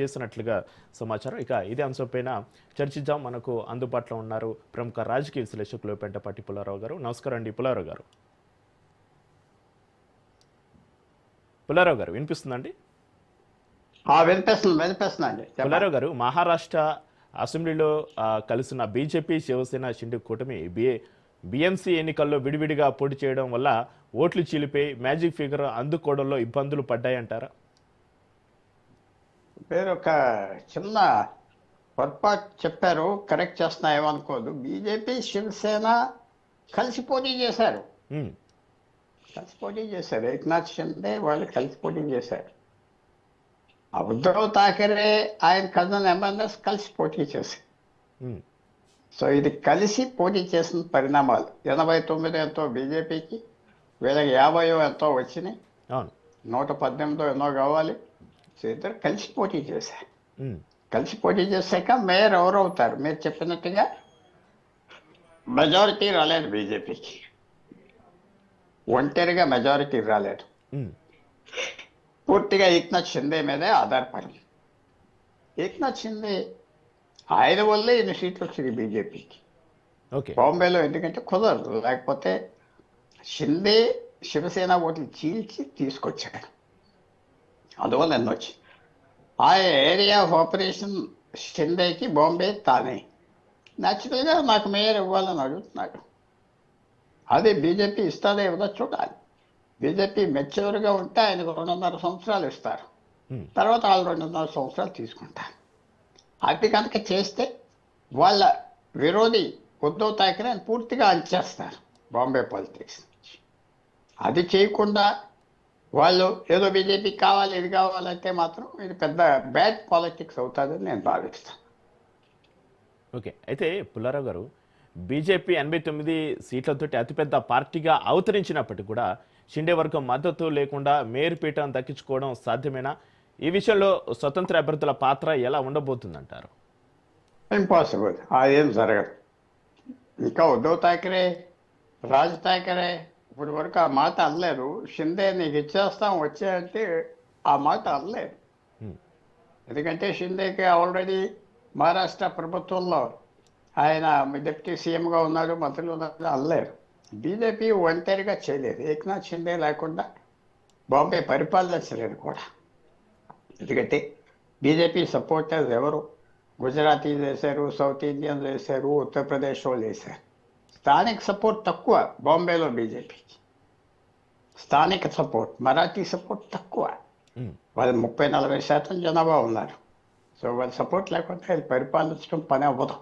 చేసినట్లుగా సమాచారం. ఇక ఇదే అంశంపైన చర్చిద్దాం. మనకు అందుబాటులో ఉన్నారు ప్రముఖ రాజకీయ విశ్లేషకులు పెంటపాటి పుల్లారావు గారు. నమస్కారం అండి పుల్లారావు గారు. పుల్లారావు గారు వినిపిస్తుందండి? వినిపిస్తుంది. పుల్లారావు గారు మహారాష్ట్ర అసెంబ్లీలో కలిసిన బీజేపీ శివసేన షిండు కూటమి బిఏ బిఎంసీ ఎన్నికల్లో విడివిడిగా పోటీ చేయడం వల్ల ఓట్లు చీలిపోయి మ్యాజిక్ ఫిగర్ అందుకోవడంలో ఇబ్బందులు పడ్డాయంటారా? మీరు ఒక చిన్న పొరపాటు చెప్పారు కరెక్ట్ చేస్తున్నా ఏమనుకోదు బీజేపీ శివసేన కలిసి పోటీ చేశారు. కలిసి పోటీ చేశారు. ఏక్నాథ్ షిండే వాళ్ళు కలిసి పోటీ చేశారు. ఉద్ధవ్ ఠాకరే ఆయన కజన్ ఎంఎన్ఎస్ కలిసి పోటీ చేశారు. సో ఇది కలిసి పోటీ చేసిన పరిణామాలు. ఎనభై తొమ్మిది ఎంతో బీజేపీకి వీళ్ళకి యాభై ఎంతో వచ్చినాయి. నూట పద్దెనిమిదో ఎన్నో కావాలి. సో ఇద్దరు కలిసి పోటీ చేశారు. కలిసి పోటీ చేశాక మేయర్ ఎవరు అవుతారు? మీరు చెప్పినట్టుగా మెజారిటీ రాలేదు బీజేపీకి. ఒంటరిగా మెజారిటీ రాలేదు. పూర్తిగా ఏక్నాథ్ షిందే మీదే ఆధారపడింది ఏక్నాథ్ షిందే ఆయన వల్లే ఇన్ని సీట్లు వచ్చింది బీజేపీకి. బాంబేలో ఎందుకంటే కుదరదు. లేకపోతే షిందే శివసేన ఓట్లు చీల్చి తీసుకొచ్చాడు. అందువల్ల ఎన్నో వచ్చి ఆ ఏరియా ఆఫ్ ఆపరేషన్ షిందేకి బాంబే తానే. న్యాచురల్గా నాకు మేయర్ ఇవ్వాలని అడుగుతున్నాడు. అదే బీజేపీ ఇస్తుందో ఇవ్వదో చూడాలి. బీజేపీ మెచ్యూర్గా ఉంటే ఆయనకు రెండున్నర సంవత్సరాలు ఇస్తారు. తర్వాత వాళ్ళు రెండున్నర సంవత్సరాలు తీసుకుంటారు. అది కనుక చేస్తే వాళ్ళ విరోధి ఉద్ధవ్ ఠాకరే ఆయన పూర్తిగా అంచేస్తారు బాంబే పాలిటిక్స్ అది చేయకుండా వాళ్ళు ఏదో బీజేపీకి కావాలి ఇది కావాలంటే మాత్రం ఇది పెద్ద బ్యాడ్ పాలిటిక్స్ అవుతుందని నేను భావిస్తాను. ఓకే అయితే పుల్లారావు గారు బీజేపీ ఎనభై తొమ్మిది సీట్లతోటి అతిపెద్ద పార్టీగా అవతరించినప్పటికీ కూడా షిండే వర్గం మద్దతు లేకుండా మేయర్ పీఠం దక్కించుకోవడం సాధ్యమేనా? ఈ విషయంలో స్వతంత్ర అభ్యర్థుల పాత్ర ఎలా ఉండబోతుందంటారు? ఇంపాసిబుల్ అదేం జరగదు. ఇంకా ఉద్ధవ్ ఠాకరే రాజ్ ఠాకరే ఇప్పుడు వరకు ఆ మాట అనలేదు షిందే నీకు ఇచ్చేస్తాం వచ్చే అంటే ఆ మాట అనలేదు. ఎందుకంటే షిందేకి ఆల్రెడీ మహారాష్ట్ర ప్రభుత్వంలో ఆయన డిప్యూటీ సీఎంగా ఉన్నాడు మంత్రులు ఉన్నారు అనలేరు. బీజేపీ ఒంటరిగా చేయలేదు. ఏక్నాథ్ షిండే లేకుండా బాంబే పరిపాలించలేదు కూడా. ఎందుకంటే బీజేపీ సపోర్టర్స్ ఎవరు? గుజరాతీలు వేశారు సౌత్ ఇండియన్స్ వేశారు ఉత్తరప్రదేశ్ వాళ్ళు వేశారు స్థానిక సపోర్ట్ తక్కువ బాంబేలో బీజేపీకి స్థానిక సపోర్ట్ మరాఠీ సపోర్ట్ తక్కువ. వాళ్ళు ముప్పై నలభై శాతం జనాభా ఉన్నారు. సో వాళ్ళ సపోర్ట్ లేకుండా వీళ్ళు పరిపాలించడం పని అవ్వదు.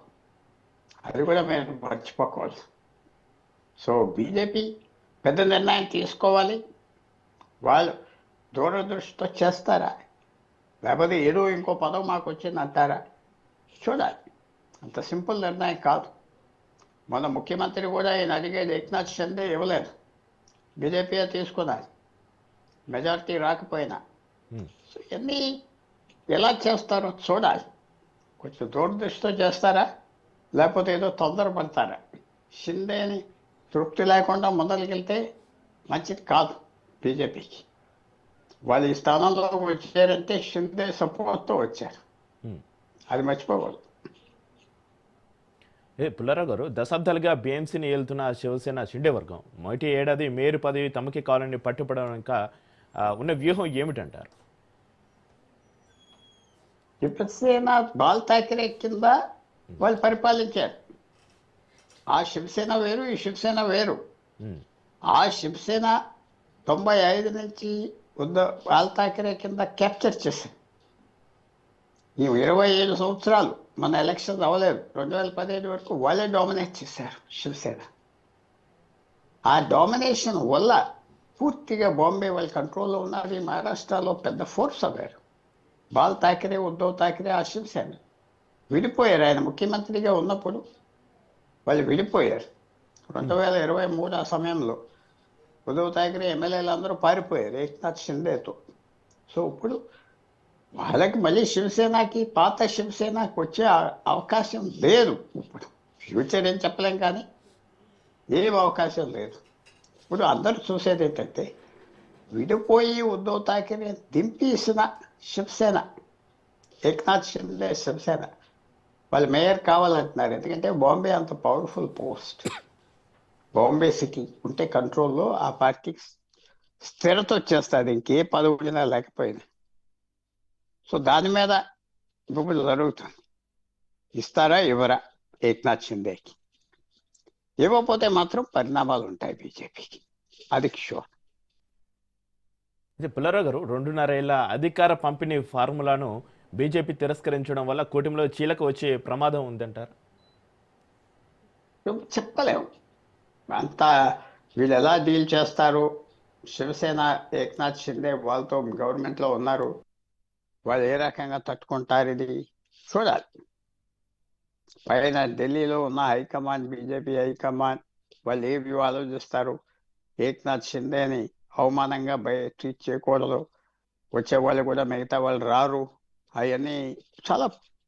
అది కూడా మేము మర్చిపోకూడదు. సో బీజేపీ పెద్ద నిర్ణయం తీసుకోవాలి. వాళ్ళు దూరదృష్టితో చేస్తారా? లేకపోతే ఏదో ఇంకో పదం మాకు వచ్చింది అంటారా? చూడాలి. అంత సింపుల్ నిర్ణయం కాదు. మన ముఖ్యమంత్రి కూడా ఆయన అడిగేది ఏక్నాథ్ షిండే ఇవ్వలేదు. బీజేపీ తీసుకున్నారు. మెజారిటీ రాకపోయినా. ఇవన్నీ ఎలా చేస్తారో చూడాలి. కొంచెం దూరదృష్టితో చేస్తారా? లేకపోతే ఏదో తొందరపడతారా షిందేని తృప్తి లేకుండా ముందరికెళ్తే మంచిది కాదు బీజేపీకి. వాళ్ళు ఈ స్థానంలో వచ్చారంటే షిందే సపోర్ట్తో వచ్చారు. అది మర్చిపోకూడదు. ఏ పుల్లారావు గారు దశాబ్దాలుగా బీఎంసీని ఏలుతున్న శివసేన షిండే వర్గం మొదటి ఏడాది మేయర్ పదవి తమకి ఇంకా ఆ, ఉన్న వ్యూహం ఏమిటంటారు? శివసేన బాల్ ఠాకరే కింద వాళ్ళు పరిపాలించారు. ఆ శివసేన వేరు ఈ శివసేన వేరు. ఆ శివసేన తొంభై ఐదు నుంచి ఉద్ధవ్ బాల్ ఠాకరే కింద క్యాప్చర్ చేశారు. ఈ ఇరవై ఏడు సంవత్సరాలు మన ఎలక్షన్ అవ్వలేదు రెండు వేల పదిహేడు వరకు వాళ్ళే డామినేట్ చేశారు శివసేన. ఆ డామినేషన్ వల్ల పూర్తిగా బాంబే వాళ్ళ కంట్రోల్లో ఉన్నారు. మహారాష్ట్రలో పెద్ద ఫోర్స్ అవ్వారు. బాల్ థాకరే ఉద్ధవ్ థాకరే ఆ శివసేన. విడిపోయారు. ఆయన ముఖ్యమంత్రిగా ఉన్నప్పుడు వాళ్ళు విడిపోయారు. రెండు వేల ఇరవై మూడు ఆ సమయంలో ఉద్ధవ్ థాకరే ఎమ్మెల్యేలు అందరూ పారిపోయారు. ఏక్నాథ్ షిండేతో. సో ఇప్పుడు వాళ్ళకి మళ్ళీ శివసేనకి పాత శివసేనకి వచ్చే అవకాశం లేదు. ఇప్పుడు ఫ్యూచర్ ఏం చెప్పలేం కానీ ఏం అవకాశం లేదు. ఇప్పుడు అందరూ చూసేది ఏంటంటే విడిపోయి ఉద్ధవ్ ఠాకరే దింపేసిన శివసేన ఏక్నాథ్ షిండే శివసేన వాళ్ళు మేయర్ కావాలంటున్నారు. ఎందుకంటే బాంబే అంత పవర్ఫుల్ పోస్ట్. బాంబే సిటీ ఉంటే కంట్రోల్లో ఆ పార్టీకి స్థిరత వచ్చేస్తుంది. ఇంకే పదవుడినా లేకపోయినా. సో దాని మీద ఇప్పుడు జరుగుతుంది. ఇస్తారా ఇవ్వరా? ఏక్నాథ్ షిండేకి ఇవ్వకపోతే మాత్రం పరిణామాలు ఉంటాయి బీజేపీకి. అది షూర్ అయితే పుల్లారావు గారు రెండున్నరేళ్ళ అధికార పంపిణీ ఫార్ములాను బీజేపీ తిరస్కరించడం వల్ల కూటమిలో చీలకు వచ్చే ప్రమాదం ఉందంటారు? చెప్పలేము అంతా వీళ్ళు ఎలా డీల్ చేస్తారు? శివసేన ఏక్నాథ్ షిండే వాళ్ళతో గవర్నమెంట్లో ఉన్నారు. వాళ్ళు ఏ రకంగా తట్టుకుంటారు ఇది చూడాలి. పైన ఢిల్లీలో ఉన్న హైకమాండ్ బీజేపీ హైకమాండ్ వాళ్ళు ఏ ఆలోచిస్తారు? ఏక్నాథ్ షిండేని అవమానంగా బయ ట్రీట్ చేయకూడదు. వచ్చే వాళ్ళు కూడా మిగతా వాళ్ళు రారు. అవన్నీ చాలా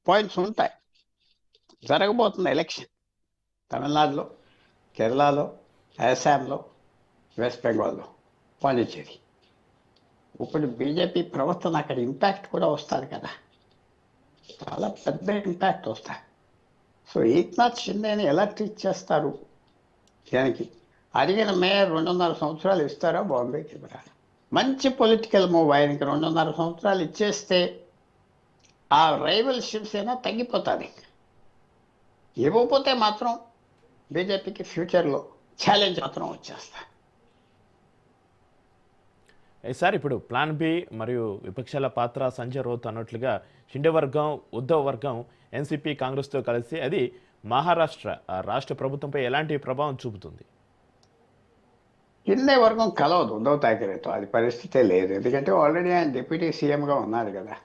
పాయింట్స్ ఉంటాయి. జరగబోతుంది ఎలక్షన్ తమిళనాడులో కేరళలో అస్సాంలో వెస్ట్ బెంగాల్లో పాండిచ్చేరి. ఇప్పుడు బీజేపీ ప్రవర్తన అక్కడ ఇంపాక్ట్ కూడా వస్తుంది కదా. చాలా పెద్ద ఇంపాక్ట్ వస్తాయి. సో ఏక్నాథ్ షిండేని ఎలా ట్రీట్ చేస్తారు? దానికి అడిగిన మేయర్ రెండున్నర సంవత్సరాలు ఇస్తారా బాంబేకి ఇవ్వరా మంచి పొలిటికల్ మూవ్ ఆయనకి రెండున్నర సంవత్సరాలు ఇచ్చేస్తే ఆ రైవల్ శివసేన తగ్గిపోతుంది ఇవ్వకపోతే మాత్రం బీజేపీకి ఫ్యూచర్లో ఛాలెంజ్ మాత్రం వచ్చేస్తాయి. సార్ ఇప్పుడు ప్లాన్ బి మరియు విపక్షాల పాత్ర సంజయ్ రోత్ అన్నట్లుగా షిండే వర్గం ఉద్ధవ్ వర్గం ఎన్సీపీ కాంగ్రెస్తో కలిసి అది మహారాష్ట్ర ఆ రాష్ట్ర ప్రభుత్వంపై ఎలాంటి ప్రభావం చూపుతుంది? షిండే వర్గం కలవదు ఉద్ధవ్ థాకరేతో అది పరిస్థితే లేదు. ఎందుకంటే ఆల్రెడీ ఆయన డిప్యూటీ సీఎంగా ఉన్నారు కదా.